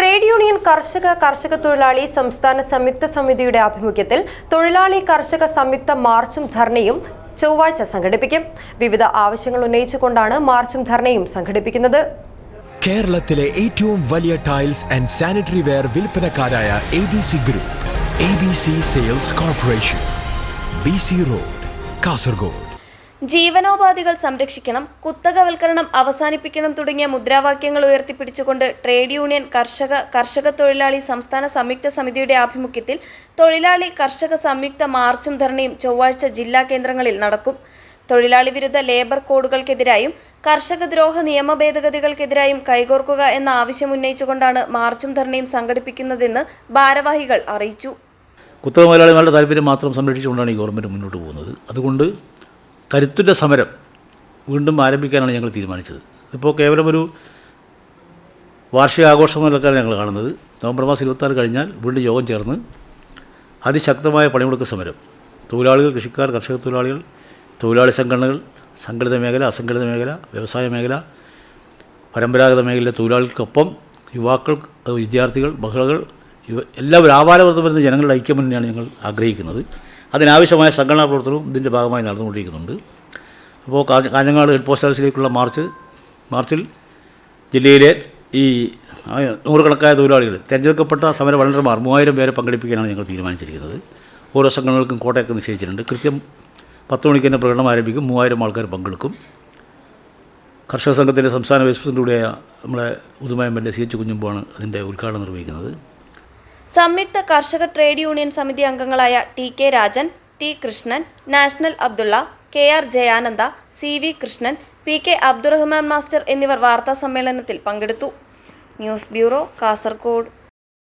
Trade union കർഷക കർഷക തൊഴിലാളി സംസ്ഥാന സംയുക്ത സമിതിയുടെ ആഭിമുഖ്യത്തിൽ തൊഴിലാളി കർഷക സംയുക്ത മാർച്ചും ധർണയും ചൊവ്വാഴ്ച സംഘടിപ്പിക്കും. വിവിധ ആവശ്യങ്ങൾ ഉന്നയിച്ചുകൊണ്ടാണ് മാർച്ചും ധർണയും സംഘടിപ്പിക്കുന്നത്. കേരളത്തിലെ ഏറ്റവും വലിയ tiles and sanitary ware വിൽപ്പനക്കാരായ A B C group A B C sales corporation B C road Kasaragod. ജീവനോപാധികൾ സംരക്ഷിക്കണം കുത്തകവൽക്കരണം അവസാനിപ്പിക്കണം തുടങ്ങിയ മുദ്രാവാക്യങ്ങൾ ഉയർത്തിപ്പിടിച്ചുകൊണ്ട് ട്രേഡ് യൂണിയൻ കർഷക കർഷക തൊഴിലാളി സംസ്ഥാന സംയുക്ത സമിതിയുടെ ആഭിമുഖ്യത്തിൽ തൊഴിലാളി കർഷക സംയുക്ത മാർച്ചും ധർണയും ചൊവ്വാഴ്ച ജില്ലാ കേന്ദ്രങ്ങളിൽ നടക്കും. തൊഴിലാളി വിരുദ്ധ ലേബർ കോഡുകൾക്കെതിരായും കർഷക ദ്രോഹ നിയമ ഭേദഗതികൾക്കെതിരായും കൈകോർക്കുക എന്ന ആവശ്യം ഉന്നയിച്ചുകൊണ്ടാണ് മാർച്ചും ധർണയും സംഘടിപ്പിക്കുന്നതെന്ന് ഭാരവാഹികൾ അറിയിച്ചു. കുത്തക തൊഴിലാളിമാരുടെ താല്പര്യം മാത്രം സംരക്ഷിച്ചുകൊണ്ടാണ് ഈ ഗവൺമെന്റ് മുന്നോട്ട് പോകുന്നത്. അതുകൊണ്ട് കരുത്തുറ്റ സമരം വീണ്ടും ആരംഭിക്കാനാണ് ഞങ്ങൾ തീരുമാനിച്ചത്. ഇപ്പോൾ കേവലം ഒരു വാർഷിക ആഘോഷം നിലക്കാണ് ഞങ്ങൾ കാണുന്നത്. നവംബർ മാസം ഇരുപത്താറ് കഴിഞ്ഞാൽ വീണ്ടും യോഗം ചേർന്ന് അതിശക്തമായ പണിമുടക്ക് സമരം. തൊഴിലാളികൾ കൃഷിക്കാർ കർഷക തൊഴിലാളികൾ തൊഴിലാളി സംഘടനകൾ സംഘടിത മേഖല അസംഘടിത മേഖല വ്യവസായ മേഖല പരമ്പരാഗത മേഖലയിലെ തൊഴിലാളികൾക്കൊപ്പം യുവാക്കൾ വിദ്യാർത്ഥികൾ മഹിളകൾ എല്ലാവരും ആപാലവർത്തം വരുന്ന ജനങ്ങളുടെ ഐക്യമുന്നണിയാണ് ഞങ്ങൾ ആഗ്രഹിക്കുന്നത്. അതിനാവശ്യമായ സംഘടനാ പ്രവർത്തനവും ഇതിന്റെ ഭാഗമായി നടന്നുകൊണ്ടിരിക്കുന്നുണ്ട്. അപ്പോൾ കാഞ്ഞ- കാഞ്ഞങ്ങാട് ഹെഡ് പോസ്റ്റ് ഓഫീസിലേക്കുള്ള മാർച്ച് മാർച്ചിൽ ജില്ലയിലെ ഈ നൂറുകണക്കായ തൊഴിലാളികൾ തിരഞ്ഞെടുക്കപ്പെട്ട സമര വളണ്ടർമാർ മൂവായിരം പേരെ പങ്കെടുപ്പിക്കാനാണ് ഞങ്ങൾ തീരുമാനിച്ചിരിക്കുന്നത്. ഓരോ സംഘടനകൾക്കും കോട്ടയൊക്കെ നിശ്ചയിച്ചിട്ടുണ്ട്. കൃത്യം പത്ത് മണിക്ക് തന്നെ പ്രകടനം ആരംഭിക്കും. മൂവായിരം ആൾക്കാർ പങ്കെടുക്കും. കർഷക സംഘത്തിന്റെ സംസ്ഥാന വൈസ് പ്രസിഡന്റ് കൂടിയായ നമ്മുടെ Uduma M L A C H കുഞ്ഞുമ്പാണ് അതിന്റെ ഉദ്ഘാടനം നിർവഹിക്കുന്നത്. സംയുക്ത കർഷക ട്രേഡ് യൂണിയൻ സമിതി അംഗങ്ങളായ T K Rajan T Krishnan national Abdulla K R Jayananda C V Krishnan P K Abdurahman master എന്നിവർ വാർത്താ സമ്മേളനത്തിൽ പങ്കെടുത്തു. News bureau Kasaragod